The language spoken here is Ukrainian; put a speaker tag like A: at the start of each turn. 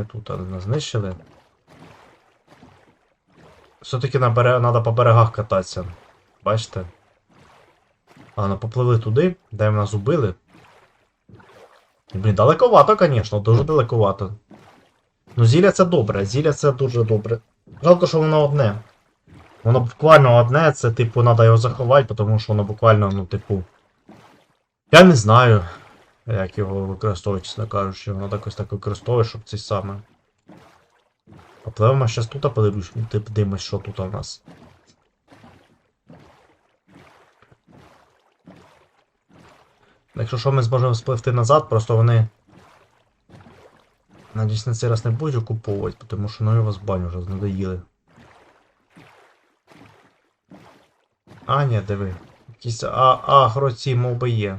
A: не тут, а не знищили. Все-таки берег... треба по берегах кататися. Бачите? А, ну попливли туди, де нас убили. Блін, далековато, звісно, дуже далековато. Ну, зілля це добре, зілля це дуже добре. Жалко, що воно одне. Воно буквально одне, це, типу, треба його заховати, тому що воно буквально, ну, типу. Я не знаю, як його використовувати, чесно кажучи. Воно якось так використовує, щоб це саме. Попливемо зараз тут, а подивлюсь, ну, тип димось, що тут у нас. Якщо що ми зможемо спливти назад, просто вони. Надіюсь, на цей раз не будуть окуповувати, тому що ну його з баню вже надоїли. А, ні, диви. Якісь а, агро ці моби є.